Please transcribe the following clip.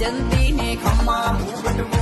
જલ્દી ને ખમા